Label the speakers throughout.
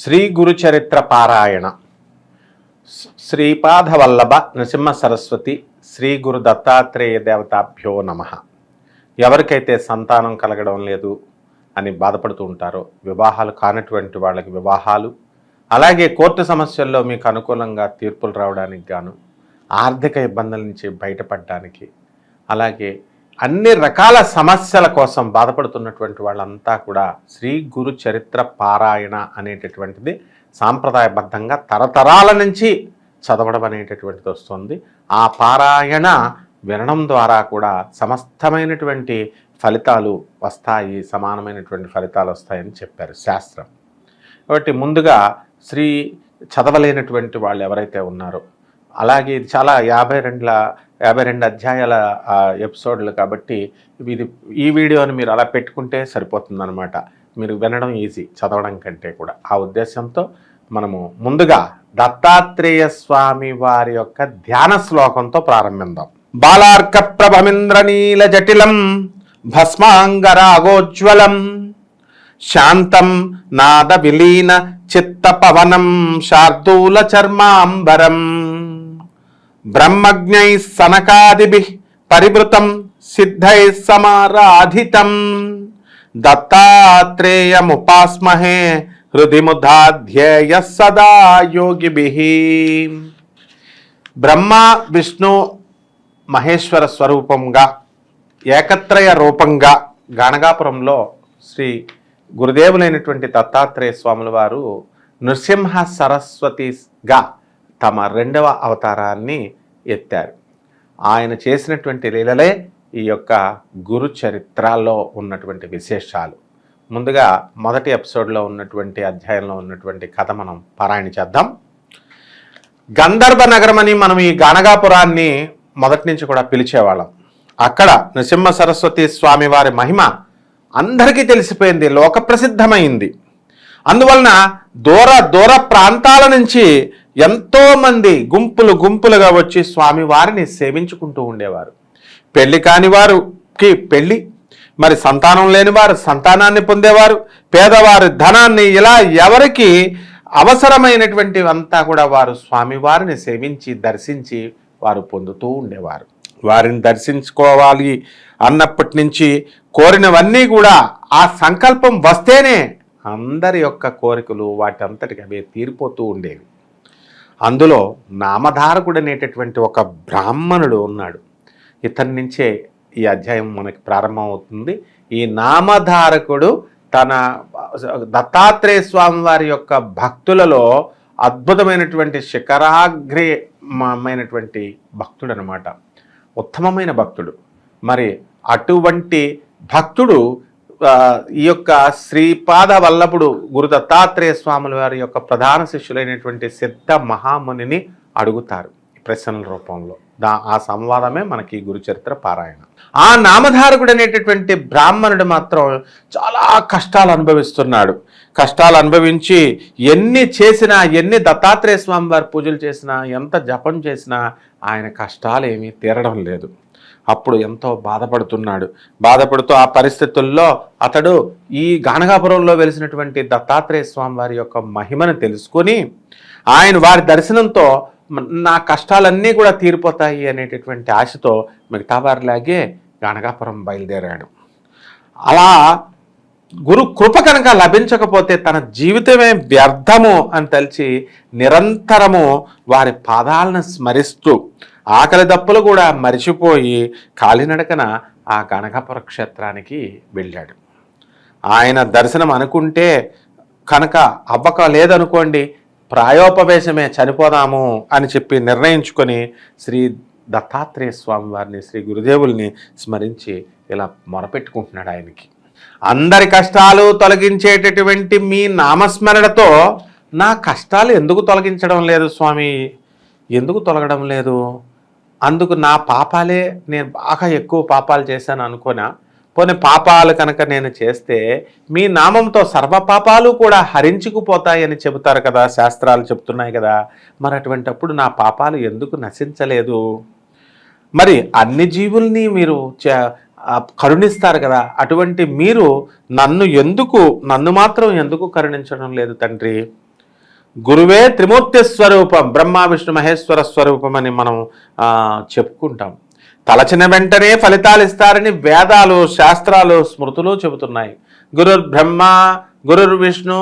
Speaker 1: శ్రీ గురు చరిత్ర పారాయణ శ్రీపాదవల్లభ నృసింహ సరస్వతి శ్రీ గురు దత్తాత్రేయ దేవతాభ్యో నమ ఎవరికైతే సంతానం కలగడం లేదు అని బాధపడుతూ ఉంటారో వివాహాలు కానటువంటి వాళ్ళకి వివాహాలు అలాగే కోర్టు సమస్యల్లో మీకు అనుకూలంగా తీర్పులు రావడానికి గాను ఆర్థిక ఇబ్బందుల నుంచి బయటపడడానికి అలాగే అన్ని రకాల సమస్యల కోసం బాధపడుతున్నటువంటి వాళ్ళంతా కూడా శ్రీ గురు చరిత్ర పారాయణ అనేటటువంటిది సాంప్రదాయబద్ధంగా తరతరాల నుంచి చదవడం అనేటటువంటిది వస్తుంది ఆ పారాయణ వినడం ద్వారా కూడా సమస్తమైనటువంటి ఫలితాలు వస్తాయి సమానమైనటువంటి ఫలితాలు వస్తాయని చెప్పారు శాస్త్రం కాబట్టి ముందుగా శ్రీ చదవలేనటువంటి వాళ్ళు ఎవరైతే ఉన్నారో అలాగే చాలా యాభై రెండుల యాభై రెండు అధ్యాయాల ఎపిసోడ్లు కాబట్టి ఇది ఈ వీడియోని మీరు అలా పెట్టుకుంటే సరిపోతుందనమాట మీరు వినడం ఈజీ చదవడం కంటే కూడా ఆ ఉద్దేశంతో మనము ముందుగా దత్తాత్రేయ స్వామి వారి యొక్క ధ్యాన శ్లోకంతో ప్రారంభిద్దాం బాలార్క ప్రభమింద్రనీల జటిలం భస్మాంగరాగోజ్వలం శాంతం నాద విలీన చిత్త పవనం శార్దూల చర్మాంబరం బ్రహ్మజ్ఞై సనకాది పరివృతం సిద్ధై సమారాధితం దత్తాత్రేయముపాస్మహే హృదిముధాధ్యేయ సదా యోగి బ్రహ్మ విష్ణు మహేశ్వర స్వరూపంగా ఏకత్రయ రూపంగా గాణగాపురంలో శ్రీ గురుదేవులైనటువంటి దత్తాత్రేయ స్వాముల వారు నృసింహ సరస్వతిగా తమ రెండవ అవతారాన్ని ఎత్తారు ఆయన చేసినటువంటి లీలలే ఈ యొక్క గురు చరిత్రలో ఉన్నటువంటి విశేషాలు ముందుగా మొదటి ఎపిసోడ్లో ఉన్నటువంటి అధ్యాయంలో ఉన్నటువంటి కథ మనం పారాయణ చేద్దాం గంధర్భ నగరం అని మనం ఈ గణగాపురాన్ని మొదటి నుంచి కూడా పిలిచేవాళ్ళం అక్కడ నృసింహ సరస్వతి స్వామి వారి మహిమ అందరికీ తెలిసిపోయింది లోక ప్రసిద్ధమైంది అందువలన దూర దూర ప్రాంతాల నుంచి ఎంతోమంది గుంపులు గుంపులుగా వచ్చి స్వామివారిని సేవించుకుంటూ ఉండేవారు పెళ్లి కాని వారికి పెళ్లి మరి సంతానం లేనివారు సంతానాన్ని పొందేవారు పేదవారి ధనాన్ని ఇలా ఎవరికి అవసరమైనటువంటి అంతా కూడా వారు స్వామివారిని సేవించి దర్శించి వారు పొందుతూ ఉండేవారు వారిని దర్శించుకోవాలి అన్నప్పటి నుంచి కోరినవన్నీ కూడా ఆ సంకల్పం వస్తేనే అందరి యొక్క కోరికలు వాటంతటికి అవి తీరిపోతూ ఉండేవి అందులో నామధారకుడు అనేటటువంటి ఒక బ్రాహ్మణుడు ఉన్నాడు ఇతని నుంచే ఈ అధ్యాయం మనకి ప్రారంభమవుతుంది ఈ నామధారకుడు తన దత్తాత్రేయ స్వామి వారి యొక్క భక్తులలో అద్భుతమైనటువంటి శిఖరాగ్రమైనటువంటి భక్తుడు అనమాట ఉత్తమమైన భక్తుడు మరి అటువంటి భక్తుడు ఈ యొక్క శ్రీపాద వల్లభుడు గురు దత్తాత్రేయ స్వాముల వారి యొక్క ప్రధాన శిష్యులైనటువంటి సిద్ధ మహామునిని అడుగుతారు ప్రశ్నల రూపంలో దా ఆ సంవాదమే మనకి గురుచరిత్ర పారాయణ ఆ నామధారకుడు అనేటటువంటి బ్రాహ్మణుడు మాత్రం చాలా కష్టాలు అనుభవిస్తున్నాడు కష్టాలు అనుభవించి ఎన్ని చేసినా ఎన్ని దత్తాత్రేయ స్వామి వారి పూజలు చేసినా ఎంత జపం చేసినా ఆయన కష్టాలు ఏమీ తీరడం లేదు అప్పుడు ఎంతో బాధపడుతున్నాడు బాధపడుతూ ఆ పరిస్థితుల్లో అతడు ఈ గానగాపురంలో వెలిసినటువంటి దత్తాత్రేయ స్వామి వారి యొక్క మహిమను తెలుసుకొని ఆయన వారి దర్శనంతో నా కష్టాలన్నీ కూడా తీరిపోతాయి అనేటటువంటి ఆశతో మిగతా వారిలాగే గానగాపురం బయలుదేరాడు అలా గురు కృప కనుక లభించకపోతే తన జీవితమే వ్యర్థము అని తలిచి నిరంతరము వారి పాదాలను స్మరిస్తూ ఆకలి దప్పులు కూడా మరిచిపోయి కాలినడకన ఆ కనకపుర క్షేత్రానికి వెళ్ళాడు ఆయన దర్శనం అనుకుంటే కనుక అవ్వక లేదనుకోండి ప్రాయోపవేశమే చనిపోదాము అని చెప్పి నిర్ణయించుకొని శ్రీ దత్తాత్రేయ స్వామి వారిని శ్రీ గురుదేవుల్ని స్మరించి ఇలా మొరపెట్టుకుంటున్నాడు ఆయనకి అందరి కష్టాలు తొలగించేటటువంటి మీ నామస్మరణతో నా కష్టాలు ఎందుకు తొలగించడం లేదు స్వామి ఎందుకు తొలగడం లేదు అందుకు నా పాపాలే నేను బాగా ఎక్కువ పాపాలు చేశాను అనుకోనా పోనీ పాపాలు కనుక నేను చేస్తే మీ నామంతో సర్వ పాపాలు కూడా హరించుకుపోతాయని చెబుతారు కదా శాస్త్రాలు చెప్తున్నాయి కదా మరి అటువంటప్పుడు నా పాపాలు ఎందుకు నశించలేదు మరి అన్ని జీవుల్ని మీరు కరుణిస్తారు కదా అటువంటి మీరు నన్ను ఎందుకు నన్ను మాత్రం ఎందుకు కరుణించడం లేదు తండ్రి గురువే త్రిమూర్తి స్వరూపం బ్రహ్మ విష్ణు మహేశ్వర స్వరూపం అని మనం చెప్పుకుంటాం తలచిన వెంటనే ఫలితాలు ఇస్తారని వేదాలు శాస్త్రాలు స్మృతులు చెబుతున్నాయి గురుర్ బ్రహ్మ గురుర్ విష్ణు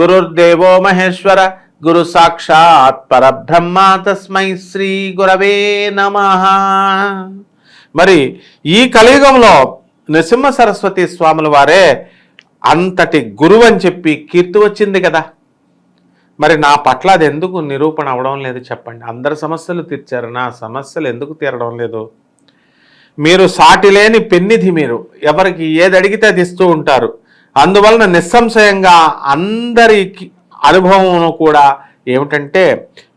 Speaker 1: గురుర్దేవో మహేశ్వర గురు సాక్షాత్ పరబ్రహ్మ తస్మై శ్రీ గురవే నమ మరి ఈ కలియుగంలో నృసింహ సరస్వతి స్వాముల వారే అంతటి గురువు అని చెప్పి కీర్తి వచ్చింది కదా మరి నా పట్ల అది ఎందుకు నిరూపణ అవడం లేదు చెప్పండి అందరి సమస్యలు తీర్చారు నా సమస్యలు ఎందుకు తీరడం లేదు మీరు సాటి లేని పెన్నిధి మీరు ఎవరికి ఏది అడిగితే అది ఇస్తూ ఉంటారు అందువలన నిస్సంశయంగా అందరికి అనుభవం కూడా ఏమిటంటే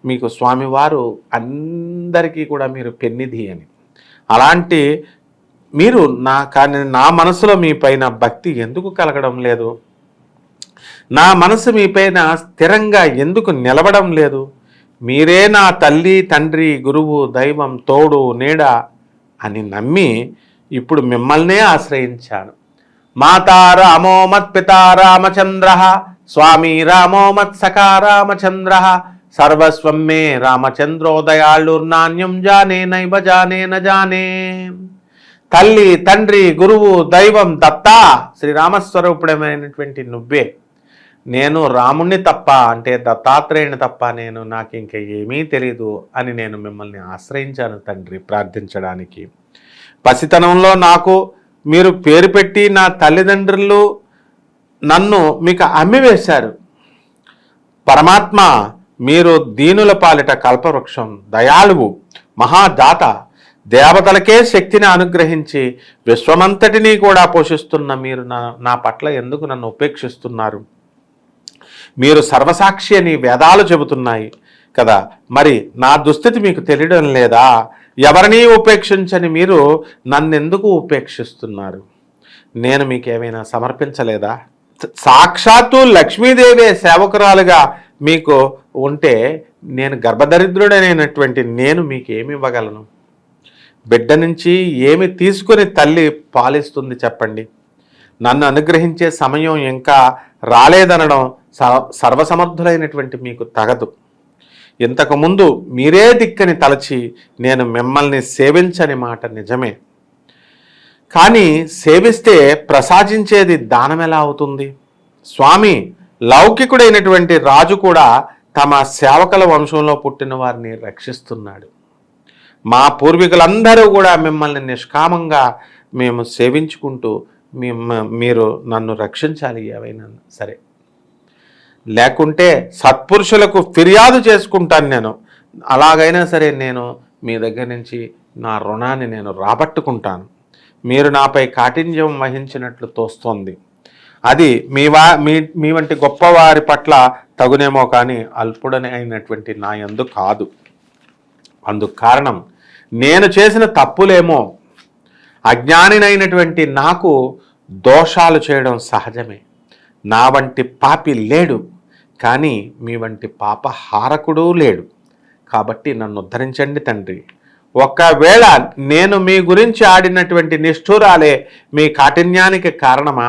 Speaker 1: మీకు స్వామివారు అందరికీ కూడా మీరు పెన్నిధి అని అలాంటి మీరు నా కానీ నా మనసులో మీ పైన భక్తి ఎందుకు కలగడం లేదు నా మనసు మీపైన స్థిరంగా ఎందుకు నిలవడం లేదు మీరే నా తల్లి తండ్రి గురువు దైవం తోడు నీడ అని నమ్మి ఇప్పుడు మిమ్మల్నే ఆశ్రయించాను మాతా రామో పిత రామచంద్ర స్వామి రామో సఖా రామచంద్ర సర్వస్వం మే రామచంద్రోదయాళ్ళుర్నాణ్యం జానే నైవ జానే నజానే తల్లి తండ్రి గురువు దైవం దత్తా శ్రీరామస్వరూపుడమైనటువంటి నువ్వే నేను రాముణ్ణి తప్ప అంటే దత్తాత్రేయుని తప్ప నేను నాకు ఇంక ఏమీ తెలీదు అని నేను మిమ్మల్ని ఆశ్రయించాను తండ్రి ప్రార్థించడానికి పసితనంలో నాకు మీరు పేరు పెట్టి నా తల్లిదండ్రులు నన్ను మీకు అమ్మివేశారు పరమాత్మ మీరు దీనుల పాలిట కల్పవృక్షం దయాళువు మహాదాత దేవతలకే శక్తిని అనుగ్రహించి విశ్వమంతటినీ కూడా పోషిస్తున్న మీరు నా నా పట్ల ఎందుకు నన్ను ఉపేక్షిస్తున్నారు మీరు సర్వసాక్షి అని వేదాలు చెబుతున్నాయి కదా మరి నా దుస్థితి మీకు తెలియడం లేదా ఎవరిని ఉపేక్షించని మీరు నన్నెందుకు ఉపేక్షిస్తున్నారు నేను మీకేమైనా సమర్పించలేదా సాక్షాత్తు లక్ష్మీదేవే సేవకురాలుగా మీకు ఉంటే నేను గర్భదరిద్రుడనైనటువంటి నేను మీకేమి ఇవ్వగలను బిడ్డ నుంచి ఏమి తీసుకొని తల్లి పాలిస్తుంది చెప్పండి నన్ను అనుగ్రహించే సమయం ఇంకా రాలేదనడం సర్వసమర్థులైనటువంటి మీకు తగదు ఇంతకుముందు మీరే దిక్కని తలచి నేను మిమ్మల్ని సేవించని మాట నిజమే కానీ సేవిస్తే ప్రసాదించేది దానం ఎలా అవుతుంది స్వామి లౌకికుడైనటువంటి రాజు కూడా తమ సేవకుల వంశంలో పుట్టిన వారిని రక్షిస్తున్నాడు మా పూర్వీకులందరూ కూడా మిమ్మల్ని నిష్కామంగా మేము సేవించుకుంటూ మీరు నన్ను రక్షించాలి ఏవైనా సరే లేకుంటే సత్పురుషులకు ఫిర్యాదు చేసుకుంటాను నేను అలాగైనా సరే నేను మీ దగ్గర నుంచి నా రుణాన్ని నేను రాబట్టుకుంటాను మీరు నాపై కాఠిన్యం వహించినట్లు తోస్తోంది అది మీ వా మీ మీ వంటి గొప్పవారి పట్ల తగునేమో కానీ అల్పుడని అయినటువంటి నా ఎందు కాదు అందుకు కారణం నేను చేసిన తప్పులేమో అజ్ఞానినైనటువంటి నాకు దోషాలు చేయడం సహజమే నా వంటి పాపి లేడు కానీ మీ వంటి పాప హారకుడు లేడు కాబట్టి నన్ను ఉద్ధరించండి తండ్రి ఒకవేళ నేను మీ గురించి ఆడినటువంటి నిష్ఠూరాలే మీ కాఠిన్యానికి కారణమా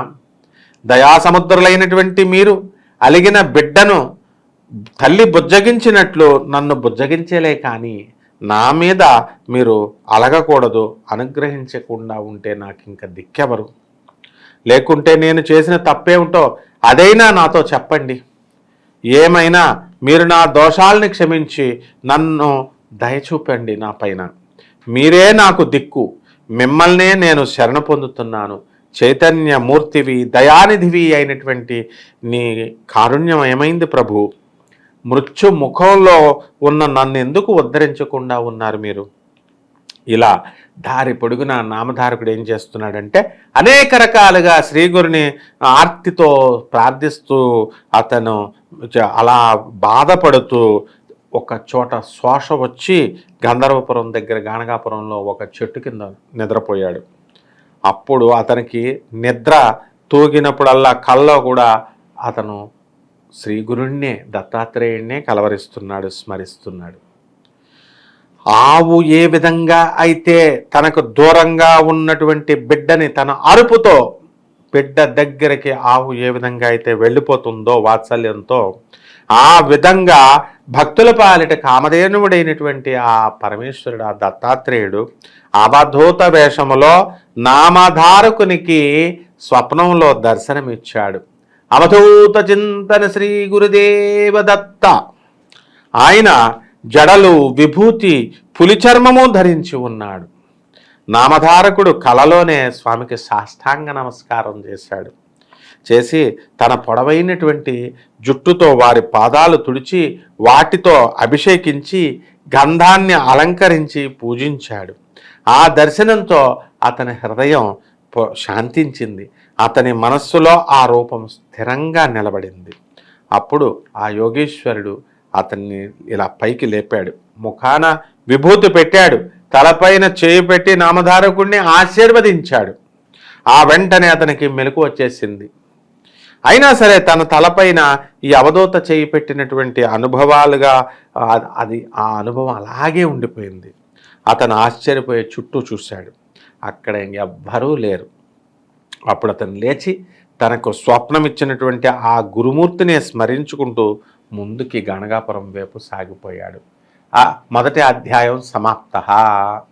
Speaker 1: దయాసముద్రులైనటువంటి మీరు అలిగిన బిడ్డను తల్లి బుజ్జగించినట్లు నన్ను బుజ్జగించలే కానీ నా మీద మీరు అలగకూడదు అనుగ్రహించకుండా ఉంటే నాకు ఇంకా దిక్కెవరు లేకుంటే నేను చేసిన తప్పేమిటో అదైనా నాతో చెప్పండి ఏమైనా మీరు నా దోషాల్ని క్షమించి నన్ను దయచూపండి నా పైన మీరే నాకు దిక్కు మిమ్మల్నే నేను శరణ పొందుతున్నాను చైతన్యమూర్తివి దయానిధివి అయినటువంటి నీ కారుణ్యం ఏమైంది ప్రభు మృత్యు ముఖంలో ఉన్న నన్ను ఎందుకు ఉద్ధరించకుండా ఉన్నారు మీరు ఇలా దారి పొడుగున నామధారకుడు ఏం చేస్తున్నాడంటే అనేక రకాలుగా శ్రీగురుని ఆర్తితో ప్రార్థిస్తూ అతను అలా బాధపడుతూ ఒక చోట శోష వచ్చి గంధర్వపురం దగ్గర గానగాపురంలో ఒక చెట్టు కింద నిద్రపోయాడు అప్పుడు అతనికి నిద్ర తూగినప్పుడల్లా కల్లో కూడా అతను శ్రీగురుణ్ణే దత్తాత్రేయుణ్ణే కలవరిస్తున్నాడు స్మరిస్తున్నాడు ఆవు ఏ విధంగా అయితే తనకు దూరంగా ఉన్నటువంటి బిడ్డని తన అరుపుతో బిడ్డ దగ్గరికి ఆవు ఏ విధంగా అయితే వెళ్ళిపోతుందో వాత్సల్యంతో ఆ విధంగా భక్తుల పాలిట కామధేనువుడైనటువంటి ఆ పరమేశ్వరుడు ఆ దత్తాత్రేయుడు అవధూత వేషములో నామధారకునికి స్వప్నంలో దర్శనమిచ్చాడు అవధూత చింతన శ్రీ గురుదేవ దత్త ఆయన జడలు విభూతి పులిచర్మము ధరించి ఉన్నాడు నామధారకుడు కలలోనే స్వామికి సాష్టాంగ నమస్కారం చేశాడు చేసి తన పొడవైనటువంటి జుట్టుతో వారి పాదాలు తుడిచి వాటితో అభిషేకించి గంధాన్ని అలంకరించి పూజించాడు ఆ దర్శనంతో అతని హృదయం శాంతించింది అతని మనస్సులో ఆ రూపం స్థిరంగా నిలబడింది అప్పుడు ఆ యోగేశ్వరుడు అతన్ని ఇలా పైకి లేపాడు ముఖాన విభూతి పెట్టాడు తలపైన చేయి పెట్టి నామధారకుడిని ఆశీర్వదించాడు ఆ వెంటనే అతనికి మెలకు వచ్చేసింది అయినా సరే తన తలపైన ఈ అవధూత చేయి పెట్టినటువంటి అనుభవాలుగా అది ఆ అనుభవం అలాగే ఉండిపోయింది అతను ఆశ్చర్యపోయే చుట్టూ చూశాడు అక్కడ ఎవ్వరూ లేరు అప్పుడు అతను లేచి తనకు స్వప్నం ఇచ్చినటువంటి ఆ గురుమూర్తిని స్మరించుకుంటూ ముందుకి గణగాపురం వైపు సాగిపోయాడు ఆ మొదటి అధ్యాయం సమాప్త